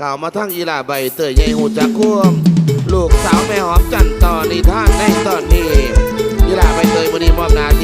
ก่าวมาทั้งอีลาใบเตยใหญ่หูจักควมลูกสาวแม่หอมจันตอนนี้ท่านในตอนนี้อีลาใบเตยบดีมอบนาที